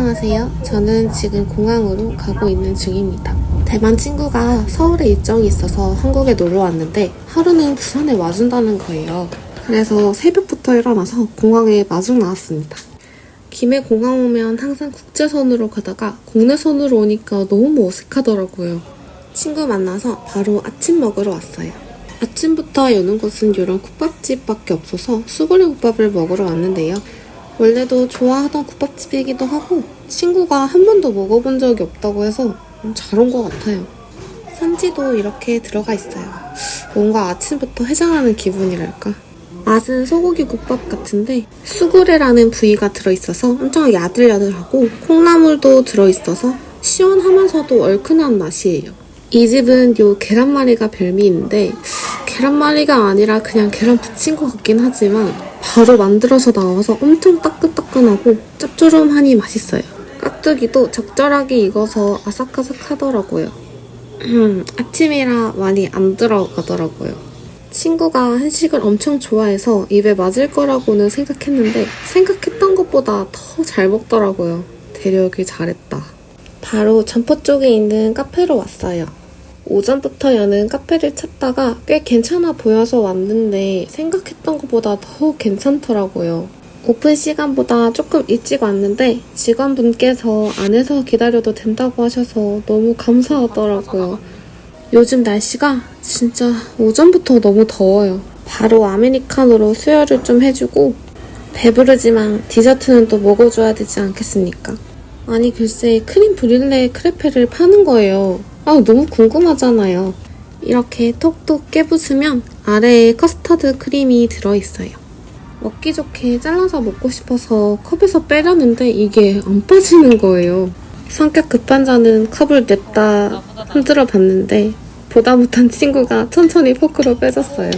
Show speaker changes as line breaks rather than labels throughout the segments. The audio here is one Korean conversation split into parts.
안녕하세요. 저는 지금 공항으로 가고 있는 중입니다. 대만 친구가 서울에 일정이 있어서 한국에 놀러 왔는데 하루는 부산에 와준다는 거예요. 그래서 새벽부터 일어나서 공항에 마중 나왔습니다. 김해 공항 오면 항상 국제선으로 가다가 국내선으로 오니까 너무 어색하더라고요. 친구 만나서 바로 아침 먹으러 왔어요. 아침부터 여는 곳은 이런 국밥집밖에 없어서 수구리 국밥을 먹으러 왔는데요. 원래도 좋아하던 국밥집이기도 하고 친구가 한 번도 먹어본 적이 없다고 해서 잘 온 것 같아요. 산지도 이렇게 들어가 있어요. 뭔가 아침부터 해장하는 기분이랄까. 맛은 소고기 국밥 같은데 수구레라는 부위가 들어있어서 엄청 야들야들하고 콩나물도 들어있어서 시원하면서도 얼큰한 맛이에요. 이 집은 요 계란말이가 별미인데 계란말이가 아니라 그냥 계란 부친 것 같긴 하지만 바로 만들어서 나와서 엄청 따끈따끈하고 짭조름하니 맛있어요. 깍두기도 적절하게 익어서 아삭아삭하더라고요. 음, 아침이라 많이 안 들어가더라고요. 친구가 한식을 엄청 좋아해서 입에 맞을 거라고는 생각했는데 생각했던 것보다 더 잘 먹더라고요. 데려오길 잘했다. 바로 점포 쪽에 있는 카페로 왔어요. 오전부터 여는 카페를 찾다가 꽤 괜찮아 보여서 왔는데 생각했던 것보다 더 괜찮더라고요. 오픈 시간보다 조금 일찍 왔는데 직원분께서 안에서 기다려도 된다고 하셔서 너무 감사하더라고요. 요즘 날씨가 진짜 오전부터 너무 더워요. 바로 아메리카노로 수혈을 좀 해주고 배부르지만 디저트는 또 먹어줘야 되지 않겠습니까? 아니 글쎄 크림 브릴레 크레페를 파는 거예요. 아 너무 궁금하잖아요. 이렇게 톡톡 깨부수면 아래에 커스터드 크림이 들어있어요. 먹기 좋게 잘라서 먹고 싶어서 컵에서 빼려는데 이게 안 빠지는 거예요. 성격 급한 자는 컵을 냈다 흔들어 봤는데 보다 못한 친구가 천천히 포크로 빼줬어요.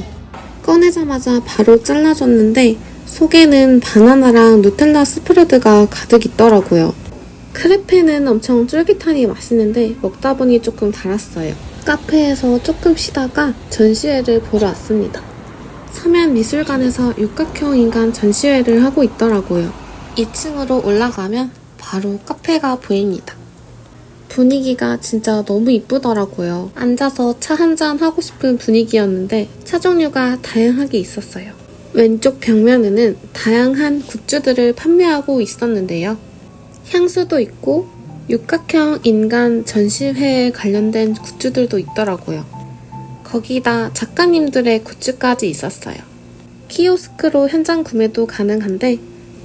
꺼내자마자 바로 잘라줬는데 속에는 바나나랑 누텔라 스프레드가 가득 있더라고요. 크레페는 엄청 쫄깃하니 맛있는데 먹다 보니 조금 달았어요. 카페에서 조금 쉬다가 전시회를 보러 왔습니다. 서면 미술관에서 육각형 인간 전시회를 하고 있더라고요. 2층으로 올라가면 바로 카페가 보입니다. 분위기가 진짜 너무 이쁘더라고요. 앉아서 차 한잔 하고 싶은 분위기였는데 차 종류가 다양하게 있었어요. 왼쪽 벽면에는 다양한 굿즈들을 판매하고 있었는데요. 향수도 있고 육각형 인간 전시회에 관련된 굿즈들도 있더라고요. 거기다 작가님들의 굿즈까지 있었어요. 키오스크로 현장 구매도 가능한데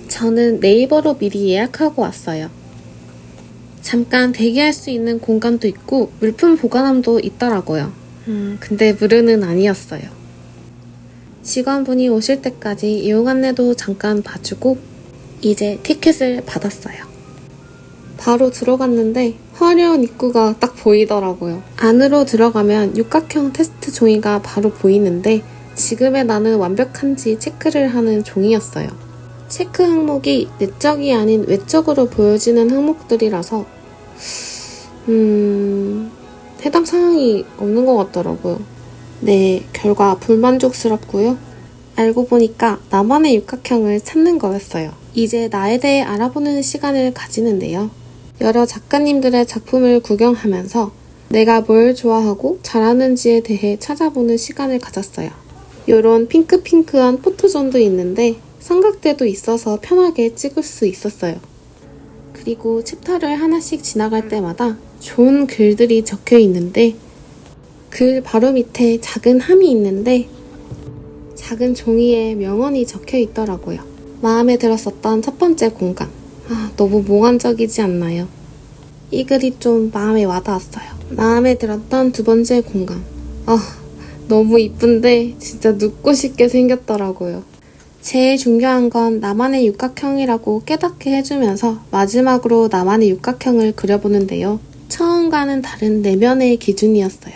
저는 네이버로 미리 예약하고 왔어요. 잠깐 대기할 수 있는 공간도 있고 물품 보관함도 있더라고요. 음, 근데 무료는 아니었어요. 직원분이 오실 때까지 이용 안내도 잠깐 봐주고 이제 티켓을 받았어요. 바로 들어갔는데 화려한 입구가 딱 보이더라고요. 안으로 들어가면 육각형 테스트 종이가 바로 보이는데 지금의 나는 완벽한지 체크를 하는 종이였어요. 체크 항목이 내적이 아닌 외적으로 보여지는 항목들이라서 음... 해당 사항이 없는 것 같더라고요. 네, 결과 불만족스럽고요. 알고 보니까 나만의 육각형을 찾는 거였어요. 이제 나에 대해 알아보는 시간을 가지는데요. 여러 작가님들의 작품을 구경하면서 내가 뭘 좋아하고 잘하는지에 대해 찾아보는 시간을 가졌어요. 요런 핑크핑크한 포토존도 있는데 삼각대도 있어서 편하게 찍을 수 있었어요. 그리고 챕터를 하나씩 지나갈 때마다 좋은 글들이 적혀 있는데 글 바로 밑에 작은 함이 있는데 작은 종이에 명언이 적혀 있더라고요. 마음에 들었었던 첫 번째 공간. 아, 너무 몽환적이지 않나요? 이 글이 좀 마음에 와닿았어요. 마음에 들었던 두 번째 공간. 아, 너무 이쁜데 진짜 눕고 싶게 생겼더라고요. 제일 중요한 건 나만의 육각형이라고 깨닫게 해주면서 마지막으로 나만의 육각형을 그려보는데요. 처음과는 다른 내면의 기준이었어요.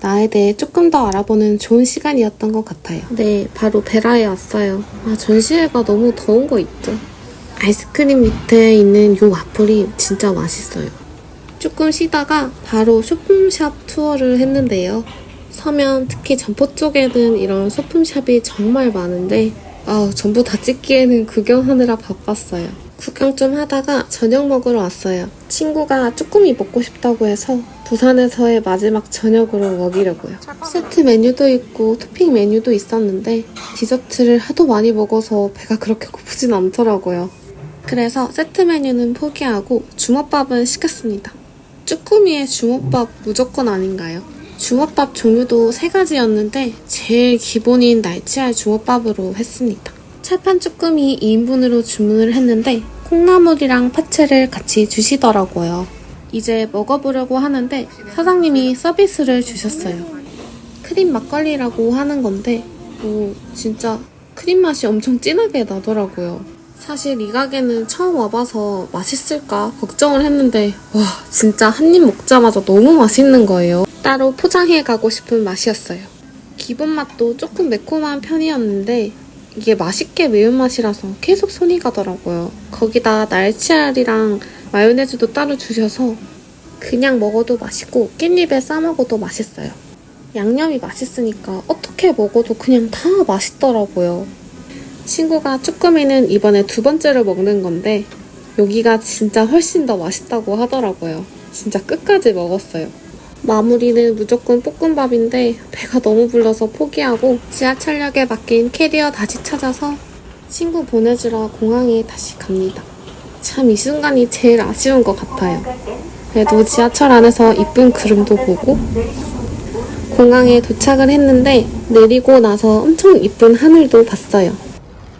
나에 대해 조금 더 알아보는 좋은 시간이었던 것 같아요. 네, 바로 베라에 왔어요. 아, 전시회가 너무 더운 거 있죠? 아이스크림 밑에 있는 요 와플이 진짜 맛있어요. 조금 쉬다가 바로 쇼핑샵 투어를 했는데요. 서면 특히 점포 쪽에는 이런 소품샵이 정말 많은데 아, 전부 다 찍기에는 구경하느라 바빴어요. 구경 좀 하다가 저녁 먹으러 왔어요. 친구가 쭈꾸미 먹고 싶다고 해서 부산에서의 마지막 저녁으로 먹이려고요. 세트 메뉴도 있고 토핑 메뉴도 있었는데 디저트를 하도 많이 먹어서 배가 그렇게 고프진 않더라고요. 그래서 세트 메뉴는 포기하고 주먹밥은 시켰습니다. 쭈꾸미의 주먹밥 무조건 아닌가요? 주먹밥 종류도 세 가지였는데 제일 기본인 날치알 주먹밥으로 했습니다. 철판 쭈꾸미 2인분으로 주문을 했는데 콩나물이랑 파채를 같이 주시더라고요. 이제 먹어보려고 하는데 사장님이 서비스를 주셨어요. 크림 막걸리라고 하는 건데 오, 진짜 크림 맛이 엄청 진하게 나더라고요. 사실 이 가게는 처음 와봐서 맛있을까 걱정을 했는데 와 진짜 한 입 먹자마자 너무 맛있는 거예요. 따로 포장해 가고 싶은 맛이었어요. 기본 맛도 조금 매콤한 편이었는데 이게 맛있게 매운맛이라서 계속 손이 가더라고요. 거기다 날치알이랑 마요네즈도 따로 주셔서 그냥 먹어도 맛있고 깻잎에 싸 먹어도 맛있어요. 양념이 맛있으니까 어떻게 먹어도 그냥 다 맛있더라고요. 친구가 쭈꾸미는 이번에 두 번째로 먹는 건데 여기가 진짜 훨씬 더 맛있다고 하더라고요. 진짜 끝까지 먹었어요. 마무리는 무조건 볶음밥인데 배가 너무 불러서 포기하고 지하철역에 맡긴 캐리어 다시 찾아서 친구 보내주러 공항에 다시 갑니다. 참 이 순간이 제일 아쉬운 것 같아요. 그래도 지하철 안에서 이쁜 구름도 보고 공항에 도착을 했는데 내리고 나서 엄청 이쁜 하늘도 봤어요.